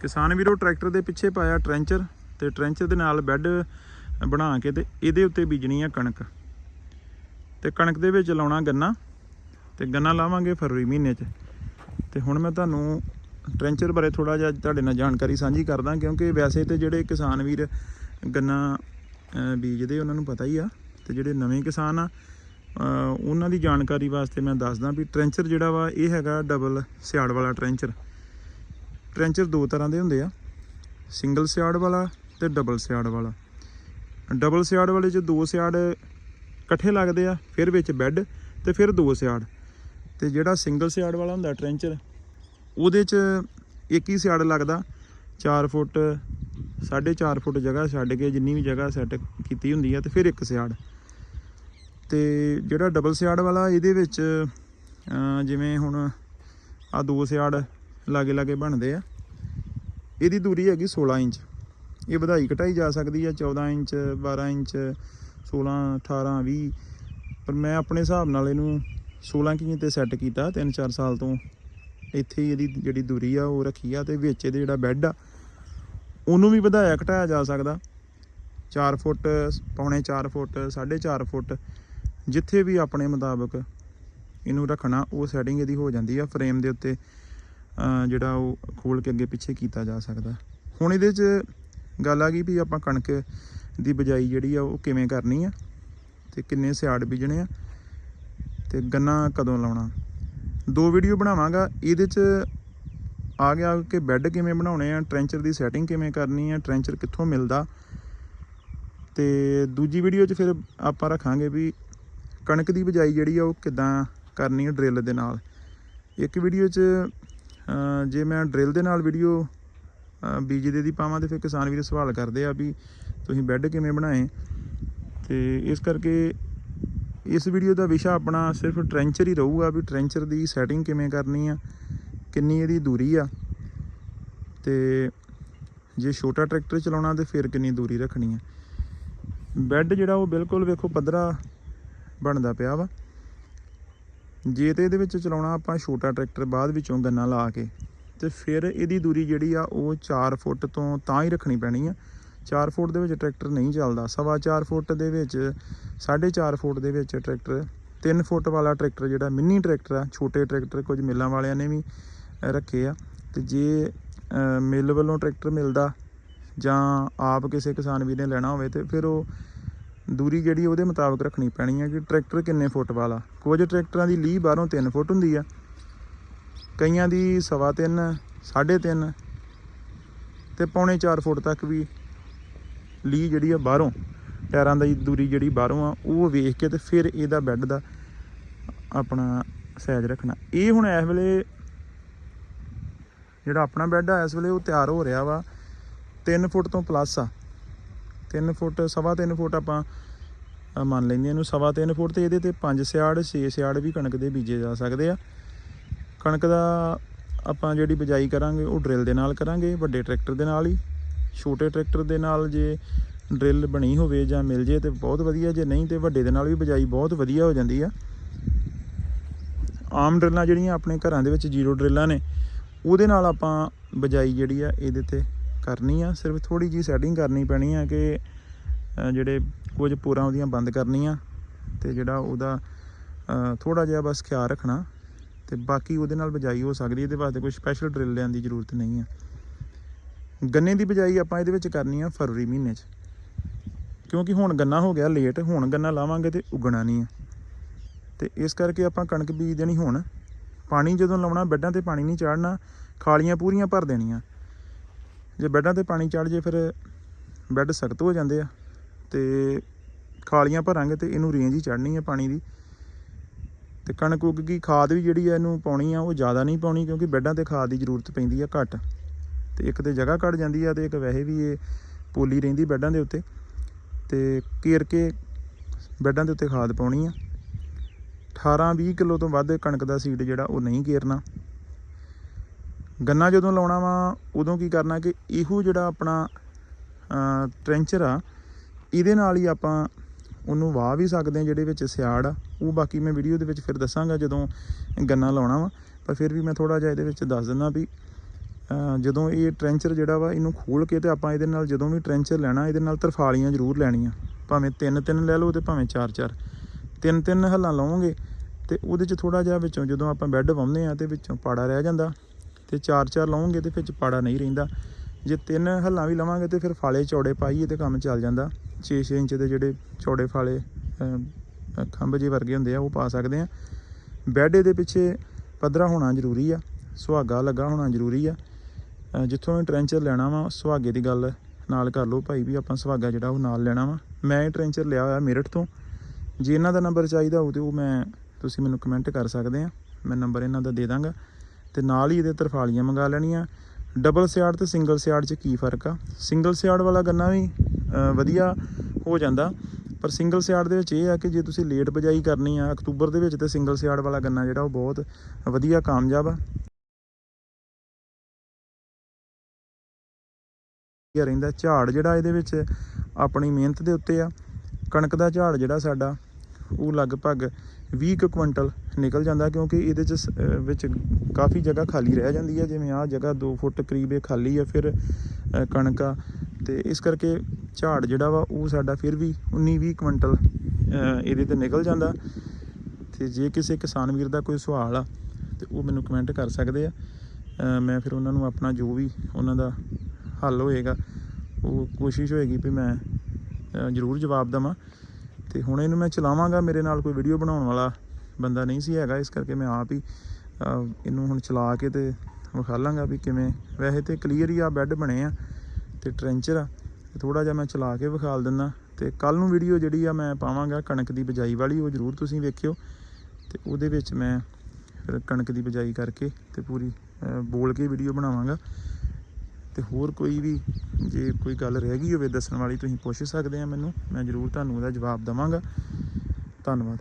ਕਿਸਾਨ ਵੀਰੋ, ਟਰੈਕਟਰ ਦੇ ਪਿੱਛੇ ਪਾਇਆ ਟ੍ਰੈਂਚਰ ਤੇ ਟ੍ਰੈਂਚਰ ਦੇ ਨਾਲ ਬੈੱਡ ਬਣਾ ਕੇ ਤੇ ਇਹਦੇ ਉੱਤੇ ਬੀਜਣੀ ਆ ਕਣਕ। ਤੇ ਕਣਕ ਦੇ ਵਿੱਚ ਲਾਉਣਾ ਗੰਨਾ ਤੇ ਗੰਨਾ ਲਾਵਾਂਗੇ ਫਰਵਰੀ ਮਹੀਨੇ 'ਚ। ਤੇ ਹੁਣ ਮੈਂ ਤੁਹਾਨੂੰ ਟ੍ਰੈਂਚਰ ਬਾਰੇ ਥੋੜਾ ਜਿਹਾ ਤੁਹਾਡੇ ਨਾਲ ਜਾਣਕਾਰੀ ਸਾਂਝੀ ਕਰਦਾ, ਕਿਉਂਕਿ ਵੈਸੇ ਤੇ ਜਿਹੜੇ ਕਿਸਾਨ ਵੀਰ ਗੰਨਾ ਬੀਜਦੇ, ਉਹਨਾਂ ਨੂੰ ਪਤਾ ਹੀ ਆ। ਤੇ ਜਿਹੜੇ ਨਵੇਂ ਕਿਸਾਨ ਆ ਉਹਨਾਂ ਦੀ ਜਾਣਕਾਰੀ ਵਾਸਤੇ ਮੈਂ ਦੱਸਦਾ ਵੀ ਟ੍ਰੈਂਚਰ ਜਿਹੜਾ ਵਾ, ਇਹ ਹੈਗਾ ਡਬਲ ਸਿਆੜ ਵਾਲਾ ਟ੍ਰੈਂਚਰ। ਟ੍ਰੈਂਚਰ ਦੋ ਤਰ੍ਹਾਂ ਦੇ ਹੁੰਦੇ ਆ। ਸਿੰਗਲ ਸਿਆੜ ਵਾਲਾ ਤੇ ਡਬਲ ਸਿਆੜ ਵਾਲਾ। ਡਬਲ ਸਿਆੜ ਵਾਲੇ 'ਚ ਦੋ ਸਿਆੜ ਇਕੱਠੇ ਲੱਗਦੇ ਆ, ਫਿਰ ਵਿੱਚ ਬੈੱਡ ਤੇ ਫਿਰ ਦੋ ਸਿਆੜ। ਤੇ ਜਿਹੜਾ ਸਿੰਗਲ ਸਿਆੜ ਵਾਲਾ ਹੁੰਦਾ ਟ੍ਰੈਂਚਰ ਉਹਦੇ 'ਚ ਇੱਕ ਹੀ ਸਿਆੜ ਲੱਗਦਾ। 4 ਫੁੱਟ 4.5 ਫੁੱਟ ਜਗ੍ਹਾ ਛੱਡ ਕੇ ਜਿੰਨੀ ਵੀ ਜਗ੍ਹਾ ਸੈੱਟ ਕੀਤੀ ਹੁੰਦੀ ਆ, ਤੇ ਫਿਰ ਇੱਕ ਸਿਆੜ। ਤੇ ਜਿਹੜਾ ਡਬਲ ਸਿਆੜ ਵਾਲਾ, ਇਹਦੇ ਵਿੱਚ ਜਿਵੇਂ ਹੁਣ ਆ ਦੋ ਸਿਆੜ ਲਾਗੇ ਲਾਗੇ ਬਣਦੇ ਆ। ਇਹਦੀ ਦੂਰੀ ਹੈਗੀ 16 ਇੰਚ। ਇਹ ਵਧਾਈ ਘਟਾਈ ਜਾ ਸਕਦੀ ਆ 14 ਇੰਚ 12 ਇੰਚ 16 18 20 ਪਰ ਮੈਂ ਆਪਣੇ ਹਿਸਾਬ ਨਾਲ ਇਹਨੂੰ 16 ਕਿੰਨੇ ਤੇ ਸੈੱਟ ਕੀਤਾ 3-4 ਸਾਲ ਤੋਂ। ਇੱਥੇ ਇਹਦੀ ਜਿਹੜੀ ਦੂਰੀ ਆ ਉਹ ਰੱਖੀ ਆ ਤੇ ਵਿੱਚ ਇਹਦੇ ਜਿਹੜਾ ਬੈੱਡ ਆ, ਉਹਨੂੰ ਵੀ ਵਧਾਇਆ ਘਟਾਇਆ ਜਾ ਸਕਦਾ। 4 ਫੁੱਟ, ਪੌਣੇ 4 ਫੁੱਟ 4.5 ਫੁੱਟ, ਜਿੱਥੇ ਵੀ ਆਪਣੇ ਮੁਤਾਬਕ ਇਹਨੂੰ ਰੱਖਣਾ, ਉਹ ਸੈਟਿੰਗ ਇਹਦੀ ਹੋ ਜਾਂਦੀ ਆ ਫਰੇਮ ਦੇ ਉੱਤੇ। ਜਿਹੜਾ ਉਹ ਖੋਲ ਕੇ ਅੱਗੇ ਪਿੱਛੇ ਕੀਤਾ ਜਾ ਸਕਦਾ। ਹੁਣ ਇਹਦੇ 'ਚ ਗੱਲ ਆ ਗਈ ਵੀ ਆਪਾਂ ਕਣਕ ਦੀ ਬਜਾਈ ਜਿਹੜੀ ਆ ਉਹ ਕਿਵੇਂ ਕਰਨੀ ਆ ਤੇ ਕਿੰਨੇ ਸਿਆੜ ਬੀਜਣੇ ਆ ਤੇ ਗੰਨਾ ਕਦੋਂ ਲਾਉਣਾ। ਦੋ ਵੀਡੀਓ ਬਣਾਵਾਂਗਾ। ਇਹਦੇ 'ਚ ਆ ਗਿਆ ਕਿ ਬੈੱਡ ਕਿਵੇਂ ਬਣਾਉਣੇ ਆ, ਟ੍ਰੈਂਚਰ ਦੀ ਸੈਟਿੰਗ ਕਿਵੇਂ ਕਰਨੀ ਆ, ਟ੍ਰੈਂਚਰ ਕਿੱਥੋਂ ਮਿਲਦਾ। ਤੇ ਦੂਜੀ ਵੀਡੀਓ 'ਚ ਫਿਰ ਆਪਾਂ ਰੱਖਾਂਗੇ ਵੀ ਕਣਕ ਦੀ ਬਜਾਈ ਜਿਹੜੀ ਆ ਉਹ ਕਿੱਦਾਂ ਕਰਨੀ ਹੈ ਡਰਿੱਲ ਦੇ ਨਾਲ। ਇੱਕ ਵੀਡੀਓ 'ਚ ਜੇ ਮੈਂ ਡਰਿੱਲ ਦੇ ਨਾਲ ਵੀਡੀਓ ਬੀਜ ਦੇ ਦੀ ਪਾਵਾਂ ਤੇ ਫਿਰ ਕਿਸਾਨ ਵੀਰ ਸਵਾਲ ਕਰਦੇ ਆ ਵੀ ਤੁਸੀਂ ਬੈੱਡ ਕਿਵੇਂ ਬਣਾਏ? ਤੇ ਇਸ ਕਰਕੇ ਇਸ ਵੀਡੀਓ ਦਾ ਵਿਸ਼ਾ ਆਪਣਾ ਸਿਰਫ ਟ੍ਰੈਂਚਰ ਹੀ ਰਹੂਗਾ ਵੀ ਟ੍ਰੈਂਚਰ ਦੀ ਸੈਟਿੰਗ ਕਿਵੇਂ ਕਰਨੀ ਆ, ਕਿੰਨੀ ਇਹਦੀ ਦੂਰੀ ਆ, ਤੇ ਜੇ ਛੋਟਾ ਟਰੈਕਟਰ ਚਲਾਉਣਾ ਤੇ ਫਿਰ ਕਿੰਨੀ ਦੂਰੀ ਰੱਖਣੀ ਆ। ਬੈੱਡ ਜਿਹੜਾ ਉਹ ਬਿਲਕੁਲ ਵੇਖੋ ਪੱਧਰਾ ਬਣਦਾ ਪਿਆ ਵਾ। ਜੇ ਤੇ ਇਹਦੇ ਵਿੱਚ ਚਲਾਉਣਾ ਆਪਾਂ ਛੋਟਾ ਟਰੈਕਟਰ ਬਾਅਦ ਵਿੱਚੋਂ ਗੰਨਾ ਲਾ ਕੇ ਤੇ ਫਿਰ ਇਹਦੀ ਦੂਰੀ ਜਿਹੜੀ ਆ ਉਹ 4 ਫੁੱਟ ਤੋਂ ਤਾਂ ਹੀ ਰੱਖਣੀ ਪੈਣੀ ਆ। 4 ਫੁੱਟ ਦੇ ਵਿੱਚ ਟਰੈਕਟਰ ਨਹੀਂ ਚੱਲਦਾ। ਸਵਾ 4 ਫੁੱਟ ਦੇ ਵਿੱਚ 4.5 ਫੁੱਟ ਦੇ ਵਿੱਚ ਟਰੈਕਟਰ 3 ਫੁੱਟ ਵਾਲਾ ਟਰੈਕਟਰ ਜਿਹੜਾ ਮਿੰਨੀ ਟਰੈਕਟਰ ਆ ਛੋਟੇ ਟਰੈਕਟਰ ਕੁਝ ਮਿੱਲਾਂ ਵਾਲਿਆਂ ਨੇ ਵੀ ਰੱਖੇ ਆ। ਤੇ ਜੇ ਅ, ਮਿੱਲ ਵੱਲੋਂ ਟਰੈਕਟਰ ਮਿਲਦਾ ਜਾਂ ਆਪ ਕਿਸੇ ਕਿਸਾਨ ਵੀਰ ਨੇ ਲੈਣਾ ਹੋਵੇ ਤੇ ਫਿਰ ਉਹ ਦੂਰੀ ਜਿਹੜੀ ਉਹਦੇ ਮੁਤਾਬਕ ਰੱਖਣੀ ਪੈਣੀ ਹੈ ਕਿ ਟਰੈਕਟਰ ਕਿੰਨੇ ਫੁੱਟ ਵਾਲਾ। ਕੁਝ ਟਰੈਕਟਰਾਂ ਦੀ ਲੀਹ ਬਾਹਰੋਂ 3 ਫੁੱਟ ਹੁੰਦੀ ਆ। ਕਈਆਂ ਦੀ ਸਵਾ ਤਿੰਨ 3.5 ਤੇ ਪੌਣੇ 4 ਫੁੱਟ ਤੱਕ ਵੀ ਲੀਹ ਜਿਹੜੀ ਆ ਬਾਹਰੋਂ, ਟਾਇਰਾਂ ਦੀ ਦੂਰੀ ਜਿਹੜੀ ਬਾਹਰੋਂ ਆ, ਉਹ ਵੇਖ ਕੇ ਤੇ ਫਿਰ ਇਹਦਾ ਬੈੱਡ ਦਾ ਆਪਣਾ ਸਾਈਜ਼ ਰੱਖਣਾ। ਇਹ ਹੁਣ ਇਸ ਵੇਲੇ ਜਿਹੜਾ ਆਪਣਾ ਬੈੱਡ ਆ, ਇਸ ਵੇਲੇ ਉਹ ਤਿਆਰ ਹੋ ਰਿਹਾ ਵਾ 3 ਫੁੱਟ ਤੋਂ ਪਲੱਸ ਆ। 3 ਫੁੱਟ, ਸਵਾ 3 ਫੁੱਟ ਆਪਾਂ ਮੰਨ ਲੈਂਦੇ ਇਹਨੂੰ ਸਵਾ 3 ਫੁੱਟ ਤੇ ਇਹਦੇ ਤੇ 5 ਸਿਆੜ 6 ਸਿਆੜ ਵੀ ਕਣਕ ਦੇ ਬੀਜੇ ਜਾ ਸਕਦੇ ਆ। ਕਣਕ ਦਾ ਆਪਾਂ ਜਿਹੜੀ ਬਿਜਾਈ ਕਰਾਂਗੇ ਉਹ ਡਰਿਲ ਦੇ ਨਾਲ ਕਰਾਂਗੇ, ਵੱਡੇ ਟਰੈਕਟਰ ਦੇ ਨਾਲ ਹੀ। ਛੋਟੇ ਟਰੈਕਟਰ ਦੇ ਨਾਲ ਜੇ ਡਰਿਲ ਬਣੀ ਹੋਵੇ ਜਾਂ ਮਿਲ ਜੇ ਤੇ ਬਹੁਤ ਵਧੀਆ, ਜੇ ਨਹੀਂ ਤੇ ਵੱਡੇ ਦੇ ਨਾਲ ਵੀ ਬਿਜਾਈ ਬਹੁਤ ਵਧੀਆ ਹੋ ਜਾਂਦੀ ਆ। ਆਮ ਡਰਿਲਾਂ ਜਿਹੜੀਆਂ ਆਪਣੇ ਘਰਾਂ ਦੇ ਵਿੱਚ ਜ਼ੀਰੋ ਡਰਿਲਾਂ ਨੇ, ਉਹਦੇ ਨਾਲ ਆਪਾਂ ਬਿਜਾਈ ਜਿਹੜੀ ਆ ਇਹਦੇ ਤੇ ਕਰਨੀ ਆ, ਸਿਰਫ ਥੋੜੀ ਜੀ ਸੈਟਿੰਗ ਕਰਨੀ ਪੈਣੀ ਆ ਕਿ ਜਿਹੜੇ ਕੁਝ ਪੂਰਾ ਉਹਦੀਆਂ ਬੰਦ ਕਰਨੀਆਂ ਤੇ ਜਿਹੜਾ ਉਹਦਾ ਥੋੜਾ ਜਿਹਾ ਬਸ ਖਿਆਲ ਰੱਖਣਾ ਤੇ ਬਾਕੀ ਉਹਦੇ ਨਾਲ ਬਿਜਾਈ ਹੋ ਸਕਦੀ ਇਹਦੇ ਵਾਸਤੇ ਕੋਈ ਸਪੈਸ਼ਲ ਡਰਿਲ ਲੈਣ ਦੀ ਜ਼ਰੂਰਤ ਨਹੀਂ ਆ। ਗੰਨੇ ਦੀ ਬਿਜਾਈ ਆਪਾਂ ਇਹਦੇ ਵਿੱਚ ਕਰਨੀ ਆ ਫਰਵਰੀ ਮਹੀਨੇ 'ਚ। ਕਿਉਂਕਿ ਹੁਣ ਗੰਨਾ ਹੋ ਗਿਆ ਲੇਟ ਹੁਣ ਗੰਨਾ ਲਾਵਾਂਗੇ ਤੇ ਉਗਣਾ ਨਹੀਂ ਆ। ਤੇ ਇਸ ਕਰਕੇ ਆਪਾਂ ਕਣਕ ਬੀਜ ਦੇਣੀ ਹੁਣ, ਪਾਣੀ ਜਦੋਂ ਲਾਉਣਾ, ਬੈੱਡਾਂ ਤੇ ਪਾਣੀ ਨਹੀਂ ਚਾੜਨਾ, ਖਾਲੀਆਂ ਪੂਰੀਆਂ ਭਰ ਦੇਣੀਆਂ। ਜੇ ਬੈੱਡਾਂ ਤੇ ਪਾਣੀ ਚੜ ਜੇ ਫਿਰ ਬੈੱਡ ਸਖਤ ਹੋ ਜਾਂਦੇ ਆ ਤੇ ਖਾਲੀਆਂ ਭਰਾਂਗੇ ਤੇ ਇਹਨੂੰ ਰੇਂਜ ਹੀ ਚੜਨੀ ਆ ਪਾਣੀ ਦੀ। ਤੇ ਕਣਕ ਉੱਗ ਗਈ, ਖਾਦ ਵੀ ਜਿਹੜੀ ਆ ਇਹਨੂੰ ਪਾਉਣੀ ਆ, ਉਹ ਜ਼ਿਆਦਾ ਨਹੀਂ ਪਾਉਣੀ ਕਿਉਂਕਿ ਬੈੱਡਾਂ ਤੇ ਖਾਦ ਦੀ ਜ਼ਰੂਰਤ ਪੈਂਦੀ ਆ ਘੱਟ। ਤੇ ਇੱਕ ਤੇ ਜਗ੍ਹਾ ਘੱਟ ਜਾਂਦੀ ਆ ਤੇ ਇੱਕ ਵੈਸੇ ਵੀ ਇਹ ਪੋਲੀ ਰਹਿੰਦੀ ਬੈੱਡਾਂ ਦੇ ਉੱਤੇ। ਤੇ ਘੇਰ ਕੇ ਬੈੱਡਾਂ ਦੇ ਉੱਤੇ ਖਾਦ ਪਾਉਣੀ ਆ। 18-20 ਕਿਲੋ ਤੋਂ ਵੱਧ ਕਣਕ ਦਾ ਸੀਡ ਜਿਹੜਾ ਉਹ ਨਹੀਂ ਘੇਰਨਾ ਗੰਨਾ ਜਦੋਂ ਲਾਉਣਾ ਵਾ ਉਦੋਂ ਕੀ ਕਰਨਾ ਕਿ ਇਹੋ ਜਿਹੜਾ ਆਪਣਾ ਅ, ਟ੍ਰੈਂਚਰ ਆ ਇਹਦੇ ਨਾਲ ਹੀ ਆਪਾਂ ਉਹਨੂੰ ਵਾਹ ਵੀ ਸਕਦੇ ਹਾਂ ਜਿਹੜੇ ਵਿੱਚ ਸਿਆੜ ਆ। ਉਹ ਬਾਕੀ ਮੈਂ ਵੀਡੀਓ ਦੇ ਵਿੱਚ ਫਿਰ ਦੱਸਾਂਗਾ ਜਦੋਂ ਗੰਨਾ ਲਾਉਣਾ ਵਾ। ਪਰ ਫਿਰ ਵੀ ਮੈਂ ਥੋੜਾ ਜਿਹਾ ਇਹਦੇ ਵਿੱਚ ਦੱਸ ਦਿੰਦਾ ਵੀ ਜਦੋਂ ਇਹ ਟ੍ਰੈਂਚਰ ਜਿਹੜਾ ਵਾ ਇਹਨੂੰ ਖੋਲ ਕੇ ਤੇ ਆਪਾਂ ਇਹਦੇ ਨਾਲ ਜਦੋਂ ਵੀ ਟ੍ਰੈਂਚਰ ਲੈਣਾ ਇਹਦੇ ਨਾਲ ਤਰਫਾਲੀਆਂ ਜ਼ਰੂਰ ਲੈਣੀਆਂ। ਭਾਵੇਂ ਤਿੰਨ ਤਿੰਨ ਲੈ ਲਓ ਤੇ ਭਾਵੇਂ ਚਾਰ ਚਾਰ। ਤਿੰਨ ਤਿੰਨ ਹੱਲਾਂ ਲਾਓਗੇ ਤੇ ਉਹਦੇ ਚ ਥੋੜਾ ਜਿਹਾ ਵਿੱਚੋਂ ਜਦੋਂ ਆਪਾਂ ਬੈੱਡ ਵਾਉਂਦੇ ਆ ਤੇ ਵਿੱਚੋਂ ਪਾੜਾ ਰਹਿ ਜਾਂਦਾ। ਤੇ ਚਾਰ ਚਾਰ ਲਾਓਗੇ ਤੇ ਫਿਰ ਪਾੜਾ ਨਹੀਂ ਰਹਿੰਦਾ। ਜੇ ਤਿੰਨ ਹੱਲਾਂ ਵੀ ਲਵਾਂਗੇ ਤੇ ਫਿਰ ਫਾਲੇ ਚੌੜੇ ਪਾਈਏ ਤੇ ਕੰਮ ਚੱਲ ਜਾਂਦਾ। 6-6 ਇੰਚ ਦੇ ਜਿਹੜੇ ਚੌੜੇ ਫਾਲੇ ਖੰਭ ਜਿਹੇ ਵਰਗੇ ਹੁੰਦੇ ਆ, ਉਹ ਪਾ ਸਕਦੇ ਆ। ਬੈੱਡ ਦੇ ਪਿੱਛੇ ਪੱਧਰਾ ਹੋਣਾ ਜ਼ਰੂਰੀ ਆ, ਸੁਹਾਗਾ ਲੱਗਾ ਹੋਣਾ ਜ਼ਰੂਰੀ ਆ। ਜਿੱਥੋਂ ਵੀ ਟ੍ਰੈਂਚਰ ਲੈਣਾ ਵਾ, ਸੁਹਾਗੇ ਦੀ ਗੱਲ ਨਾਲ ਕਰ ਲਓ ਭਾਈ ਵੀ ਆਪਾਂ ਸੁਹਾਗਾ ਜਿਹੜਾ ਉਹ ਨਾਲ ਲੈਣਾ ਵਾ। ਮੈਂ ਇਹ ਟ੍ਰੈਂਚਰ ਲਿਆ ਹੋਇਆ ਮੇਰਠ ਤੋਂ। ਜੇ ਇਹਨਾਂ ਦਾ ਨੰਬਰ ਚਾਹੀਦਾ ਹੋਊ ਤੇ ਉਹ ਮੈਂ, ਤੁਸੀਂ ਮੈਨੂੰ ਕਮੈਂਟ ਕਰ ਸਕਦੇ ਆ। ਮੈਂ ਨੰਬਰ ਇਹਨਾਂ ਦਾ ਦੇ ਦਾਂਗਾ। ਤੇ ਨਾਲ ਹੀ ਇਹਦੇ ਤਰਫਾਲੀਆਂ ਮੰਗਾ ਲੈਣੀਆਂ। ਡਬਲ ਸਿਆੜ ਤੇ ਸਿੰਗਲ ਸਿਆੜ 'ਚ ਕੀ ਫ਼ਰਕ ਆ? ਸਿੰਗਲ ਸਿਆੜ ਵਾਲਾ ਗੰਨਾ ਵੀ ਵਧੀਆ ਹੋ ਜਾਂਦਾ। ਪਰ ਸਿੰਗਲ ਸਿਆੜ ਦੇ ਵਿੱਚ ਇਹ ਆ ਕਿ ਜੇ ਤੁਸੀਂ ਲੇਟ ਬਜਾਈ ਕਰਨੀ ਆ, ਅਕਤੂਬਰ ਦੇ ਵਿੱਚ ਤੇ ਸਿੰਗਲ ਸਿਆੜ ਵਾਲਾ ਗੰਨਾ ਜਿਹੜਾ ਉਹ ਬਹੁਤ ਵਧੀਆ, ਕਾਮਯਾਬ ਆ। ਵਧੀਆ ਰਹਿੰਦਾ। ਝਾੜ ਜਿਹੜਾ ਇਹਦੇ ਵਿੱਚ ਆਪਣੀ ਮਿਹਨਤ ਦੇ ਉੱਤੇ ਆ। ਕਣਕ ਦਾ ਝਾੜ ਜਿਹੜਾ ਸਾਡਾ, ਉਹ ਲਗਭਗ 20 ਕੁ ਕੁਇੰਟਲ ਨਿਕਲ ਜਾਂਦਾ ਕਿਉਂਕਿ ਇਹਦੇ ਚ ਸ- ਵਿੱਚ ਕਾਫੀ ਜਗ੍ਹਾ ਖਾਲੀ ਰਹਿ ਜਾਂਦੀ ਹੈ, ਜਿਵੇਂ ਆਹ ਜਗ੍ਹਾ 2 ਫੁੱਟ ਕਰੀਬ ਇਹ ਖਾਲੀ ਆ ਫਿਰ, ਅਹ, ਕਣਕ ਆ। ਤੇ ਇਸ ਕਰਕੇ ਝਾੜ ਜਿਹੜਾ ਵਾ ਉਹ ਸਾਡਾ ਫਿਰ ਵੀ 19 20 ਕੁਇੰਟਲ ਇਹਦੇ ਤੇ ਨਿਕਲ ਜਾਂਦਾ। ਤੇ ਜੇ ਕਿਸੇ ਕਿਸਾਨ ਵੀਰ ਦਾ ਕੋਈ ਸਵਾਲ ਆ, ਤੇ ਉਹ ਮੈਨੂੰ ਕਮੈਂਟ ਕਰ ਸਕਦੇ ਆ। ਮੈਂ ਫਿਰ ਉਹਨਾਂ ਨੂੰ ਆਪਣਾ ਜੋ ਵੀ ਉਹਨਾਂ ਦਾ ਹੱਲ ਹੋਏਗਾ, ਉਹ ਕੋਸ਼ਿਸ਼ ਹੋਏਗੀ ਵੀ ਮੈਂ ਜ਼ਰੂਰ ਜਵਾਬ ਦਵਾਂ। ਤੇ ਹੁਣ ਇਹਨੂੰ ਮੈਂ ਚਲਾਵਾਂਗਾ, ਮੇਰੇ ਨਾਲ ਕੋਈ ਵੀਡੀਓ ਬਣਾਉਣ ਵਾਲਾ ਬੰਦਾ ਨਹੀਂ ਸੀ ਹੈਗਾ, ਇਸ ਕਰਕੇ ਮੈਂ ਆਪ ਹੀ ਇਹਨੂੰ ਹੁਣ ਚਲਾ ਕੇ ਤੇ ਵਿਖਾ ਲਾਂਗਾ ਵੀ ਕਿਵੇਂ। ਵੈਸੇ ਤੇ ਕਲੀਅਰ ਹੀ ਆ ਬੈੱਡ ਬਣੇ ਆ ਤੇ ਟ੍ਰੈਂਚਰ ਆ, ਤੇ ਥੋੜਾ ਜਿਹਾ ਮੈਂ ਚਲਾ ਕੇ ਵਿਖਾਲ ਦਿੰਦਾ। ਤੇ ਕੱਲ ਨੂੰ ਵੀਡੀਓ ਜਿਹੜੀ ਆ ਮੈਂ ਪਾਵਾਂਗਾ, ਕਣਕ ਦੀ ਬਜਾਈ ਵਾਲੀ, ਉਹ ਜ਼ਰੂਰ ਤੁਸੀਂ ਵੇਖਿਓ। ਤੇ ਉਹਦੇ ਵਿੱਚ ਮੈਂ ਫਿਰ ਕਣਕ ਦੀ ਬਜਾਈ ਕਰਕੇ ਤੇ ਪੂਰੀ ਬੋਲ ਕੇ ਵੀਡੀਓ ਬਣਾਵਾਂਗਾ। ਤੇ ਹੋਰ ਕੋਈ ਵੀ ਜੇ ਕੋਈ ਗੱਲ ਰਹਿ ਗਈ ਹੋਵੇ ਦੱਸਣ ਵਾਲੀ, ਤੁਸੀਂ ਪੁੱਛ ਸਕਦੇ ਆ ਮੈਨੂੰ। ਮੈਂ ਜ਼ਰੂਰ ਤੁਹਾਨੂੰ ਉਹਦਾ ਜਵਾਬ ਦਵਾਂਗਾ। ਧੰਨਵਾਦ।